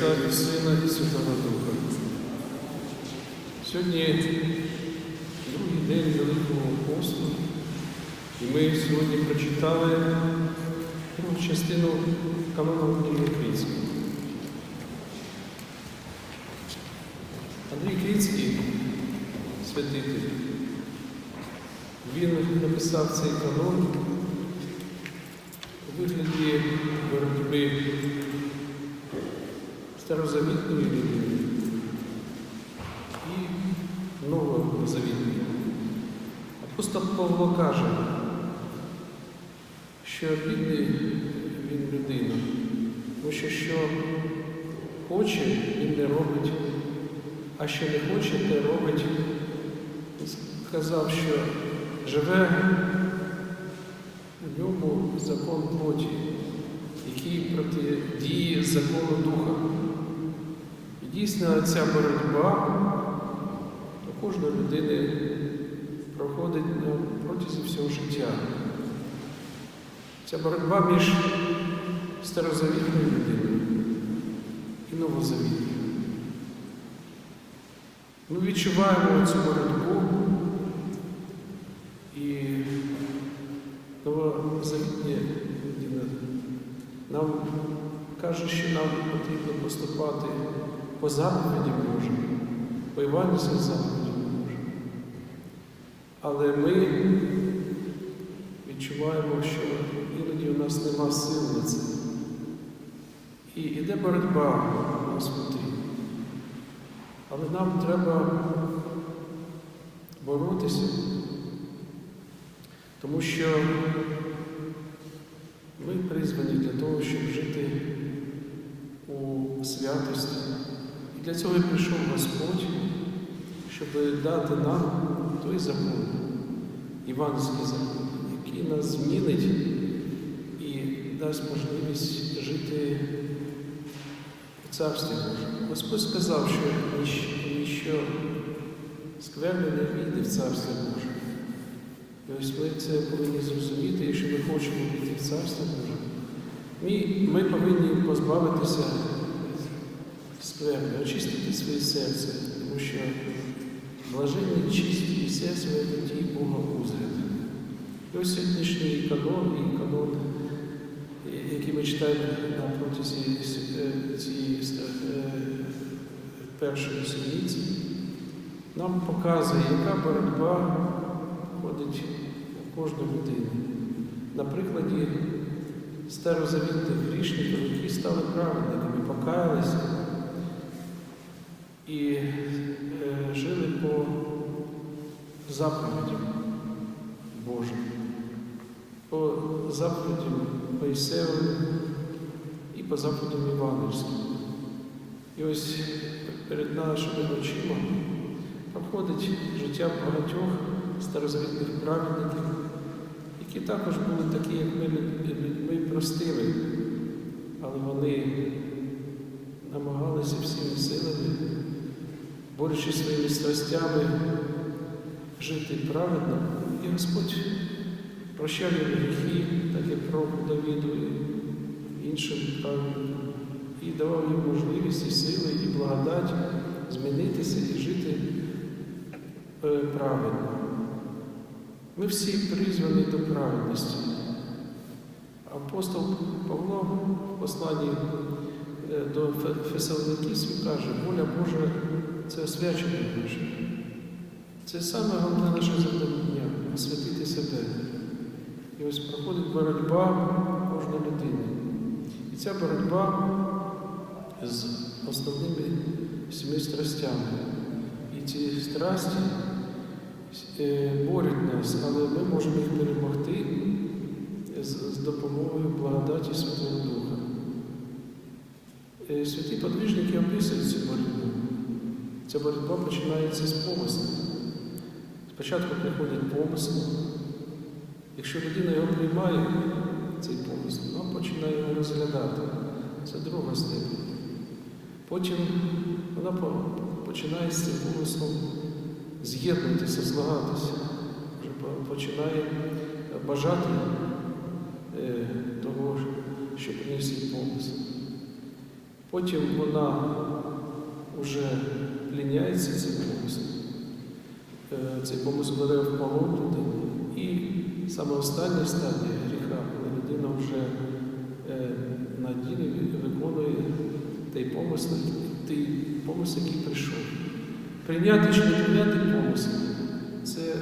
Сина і Святого Духа. Сьогодні другий день Великого посту, і ми сьогодні прочитали другу частину канону Андрія Крицького. Андрій Крицький, святитель, він написав цей канон у вигляді боротьби старозавітної людини і новозавітної. Апостол Павло каже, що бідний він людина, тому що що хоче, він не робить, а що не хоче, те робить. Він Сказав, що живе у ньому закон плоті, який протидіє закону духа. Дійсно ця боротьба у кожної людини проходить на протязі всього життя. Ця боротьба між старозавітною людиною і новозавітною. Ми відчуваємо цю боротьбу і новозавітня людина нам каже, що нам потрібно поступати по заповіді Божим, по Івангельській заповіді Божим. Але ми відчуваємо, що іноді у нас нема сил на це. І йде боротьба у. Але нам треба боротися, тому що ми призвані для того, щоб жити у святості. Для цього і прийшов Господь, щоб дати нам той закон, іванський закон, який нас змінить і дасть можливість жити у Царстві Божому. Господь сказав, що ніщо скверне не війде в Царство Боже. І ось ми це повинні зрозуміти, якщо ми хочемо війти в Царство Боже. Ми, ми повинні позбавитися скверни, очистити своє серце, тому що блаженні чисті своє тоді Бога узрять. І ось сьогоднішній канон і канон, який ми читаємо на протязі цієї першої сім'їці, нам показує, яка боротьба ходить у кожну людину. На прикладі старозавітних грішників, які стали праведниками, покаялися заповідям Божим, по заповідям Моїсеєвим і по заповідям Івангельським. І ось перед нашими очима проходить життя багатьох старозавітних праведників, які також були такі, як ми, людьми простими, але вони намагалися всіми силами, борючи своїми страстями, жити праведно. І Господь прощав їм гріхи, так як про Давіду і іншим праведникам, і давав їм можливість і сили, і благодать змінитися і жити праведно. Ми всі призвані до праведності. Апостол Павло в посланні до Фесалоникійців каже, воля Божа це освячення наше. Це саме головне наше завдання освятити себе. І ось проходить боротьба кожної людини. І ця боротьба з основними семи страстями. І ці страсті борють нас, але ми можемо їх перемогти з допомогою благодаті Святого Духа. Святі подвижники описують цю боротьбу. Ця боротьба починається з помислу. Спочатку приходить помисл. Якщо людина його приймає, цей помисл, вона починає його розглядати. Це друга степень. Потім вона починає з цим помислом з'єднуватися, злагатися, вже починає бажати того, що приніс їй помисл. Потім вона вже ліняється цей помисел. Е, Цей помисел бере в полон людину. І саме остання стадія гріха, коли людина вже е, на ділі виконує той помисел, той помисел, який прийшов. Прийняти чи не прийняти помисел це е,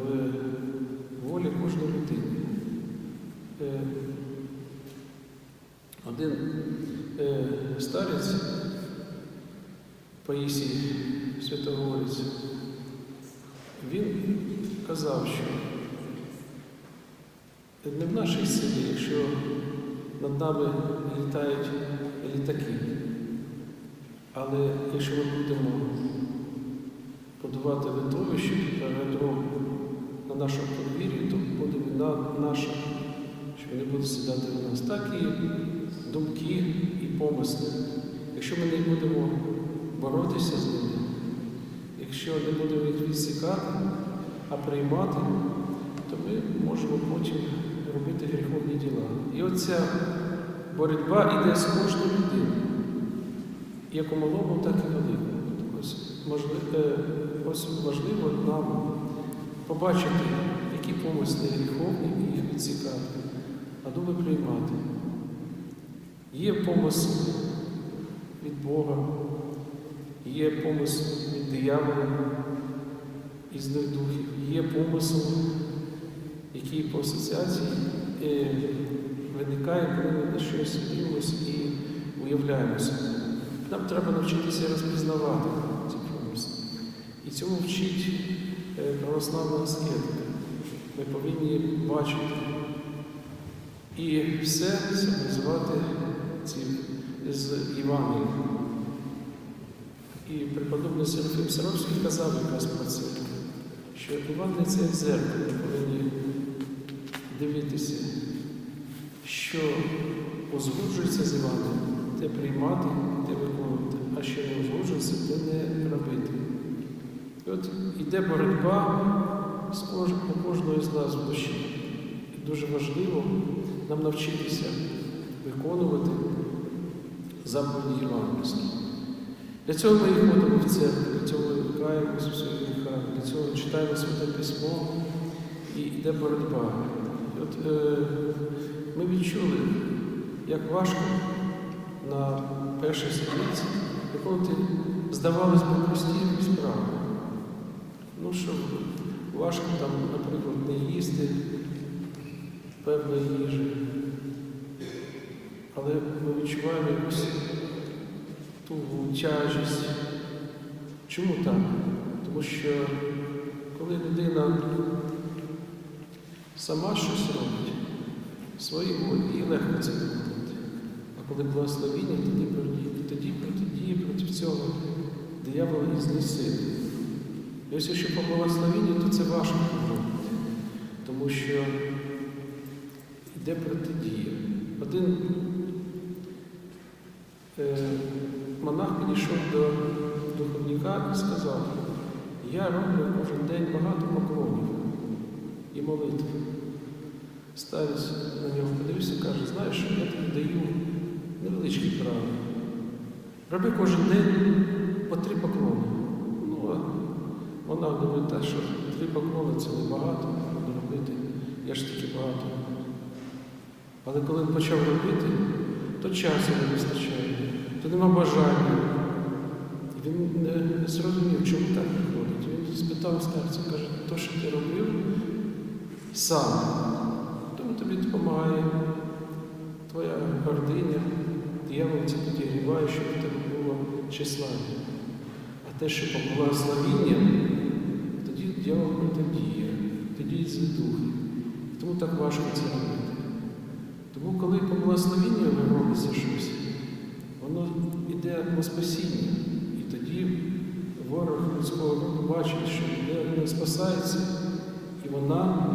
в волі кожної людини. Один старець Паїсій Святогорець, казав, що не в нашій силі, якщо над нами літають літаки, але якщо ми будемо будувати литовище аеродром на нашому подвір'ї, то буде вина наша, що вони будуть сідати на нас. Так і думки і помисли. Якщо ми не будемо боротися з ними, якщо не будемо їх відсікати, а приймати, то ми можемо потім робити гріховні діла. І оця боротьба йде з кожною людиною, як у малому, так і великому. Ось, е, ось важливо нам побачити, які помисли гріховні і їх відсікати, а думи приймати. Є помисл від Бога, є помисл від диявола і злих духів, є помисл, який по асоціації е, виникає, коли ми на щось дивимося і уявляємося. Нам треба навчитися розпізнавати ці помисли. І цьому вчить е, православна аскетика. Ми повинні бачити і все символізувати цим з Євангелія. І преподобний Серафим Саровський казав якраз про це, що Євангелія це зеркало, повинні дивитися, що узгоджується з Євангелієм, те приймати, те виконувати, а що не узгоджується, те не робити. І от іде боротьба з кожного з нас в душі. І дуже важливо нам навчитися виконувати заповіді Євангельські. Для цього ми і ходимо в церкву, для цього ми каємося в своїх гріхах, для цього читаємо Святе Письмо і йде боротьба. От е, ми відчули, як важко на першій сторінці виконувати, здавалось би, прості справи. Ну що, важко там, наприклад, не їсти певної їжі. Але ми відчуваємо якусь тугу, тяжість. Чому так? Тому що коли людина сама щось робить, в своїй волі, їй легко це виконати. А коли благословіння, тоді, тоді протидіє проти цього диявол і злі сили. І ось якщо по благословінню, то це важко робити, тому що йде протидія. Один е, підійшов до духовника і сказав, я роблю кожен день багато поклонів і молитв. Старець на нього подивився і каже, знаєш, що я тобі даю невеличкі правила. Роби кожен день по три поклони. Ну, а монах думає, та що три поклони це небагато, буду робити, я ж таки багато. Але коли почав робити, то часу не вистачає, то нема бажання. Він не зрозумів, чому так виходить. Він спитав старця, каже, то, що ти робив сам, тому тобі допомагає твоя гординя, диявол це підігріває, щоб в тебе було числання. А те, що по благословінням, тоді диявол протидіє, тоді і духи. Тому так важко це робити. Тому, коли по благословінню ви робиться щось, воно йде на спасіння. Тоді ворог людського роду бачить, що людина спасається, і вона,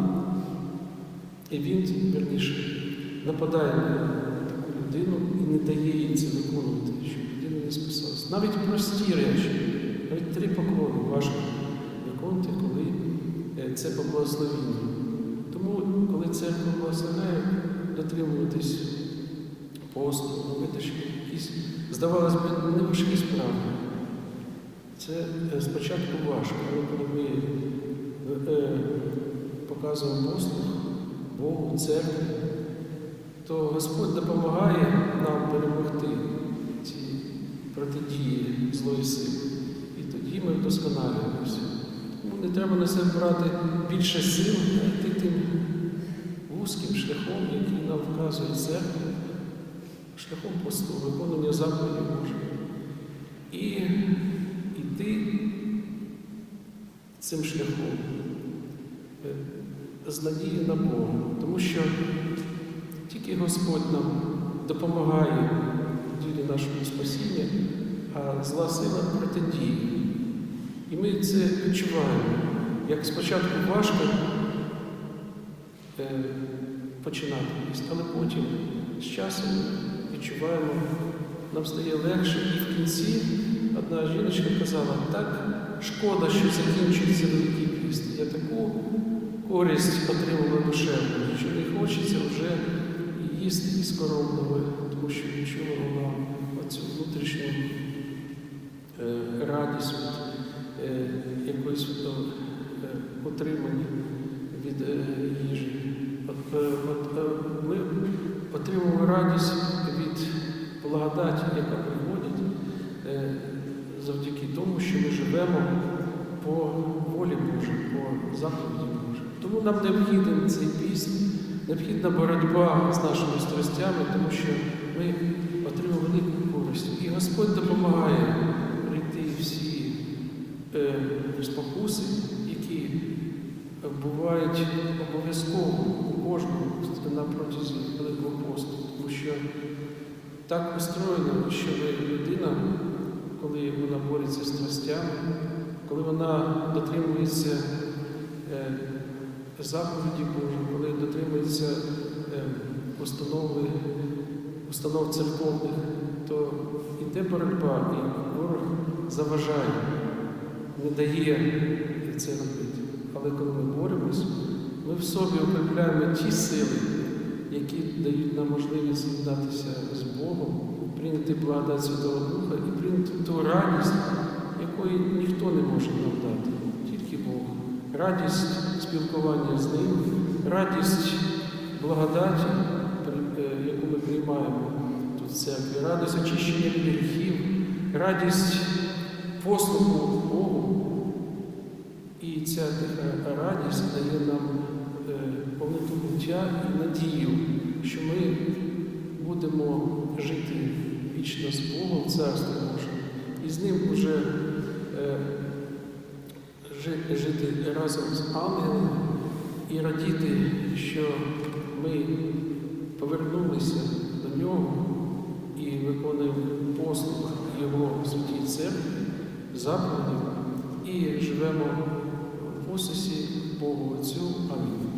і він, верніше, нападає на таку людину і не дає їй це виконувати, щоб людина не спасалася. Навіть прості речі, навіть три поклони важко виконувати, коли е, це по благословінню. Тому, коли церква благословляє, дотримуватись посту, робити якісь, здавалось би, неважкі справи. Це е, спочатку важко, але коли ми е, показуємо послуг Богу, церкві, то Господь допомагає нам перемогти ці протидії злої сили. І тоді ми вдосконалюємося. Тому не треба на себе брати більше сил, а йти тим вузьким шляхом, який нам вказує церква, шляхом посту, виконання заповідей Божих. Йти цим шляхом е, з надією на Бога. Тому що тільки Господь нам допомагає в ділі нашого спасіння, а зла сила протидіє. І ми це відчуваємо. Як спочатку важко е, починати але потім з часом відчуваємо, нам стає легше. І в кінці одна жіночка казала, так шкода, що закінчується Великий піст. Я таку користь отримала душевну, що не хочеться вже і їсти і скоромного, тому що відчула вона оцю внутрішню е, радість від е, якоїсь е, отримання від їжі. Ми отримуємо радість від благодаті, яка завдяки тому, що ми живемо по волі Божій, по заповіді Божій. Тому нам необхіден цей піст, необхідна боротьба з нашими страстями, тому що ми отримуємо велику користь. І Господь допомагає прийти всі е, спокуси, які бувають обов'язково у кожному на протязі Великого посту, тому що так устроєно, що людина, коли вона бореться з страстями, коли вона дотримується е, заповіді Божої, коли дотримується е, установ церковних, то іде боротьба, і ворог заважає, не дає це робити. Але коли ми боремось, ми в собі укріпляємо ті сили, які дають нам можливість з'єднатися з Богом, прийняти благодать Святого Духа і прийняти ту радість, якої ніхто не може нам дати, тільки Бог. Радість спілкування з Ним, радість благодаті, е, яку ми приймаємо тут в церкві, радість очищення гріхів, радість послуху Богу. І ця радість дає нам е, повноту буття і надію, що ми будемо жити вічно з Богом в Царстві Божому, і з ним вже е, жити разом з ангелами і радіти, що ми повернулися до нього і виконуємо послуг Його святій церкві, заповідів і живемо в посесі Богу Отцю. Амінь.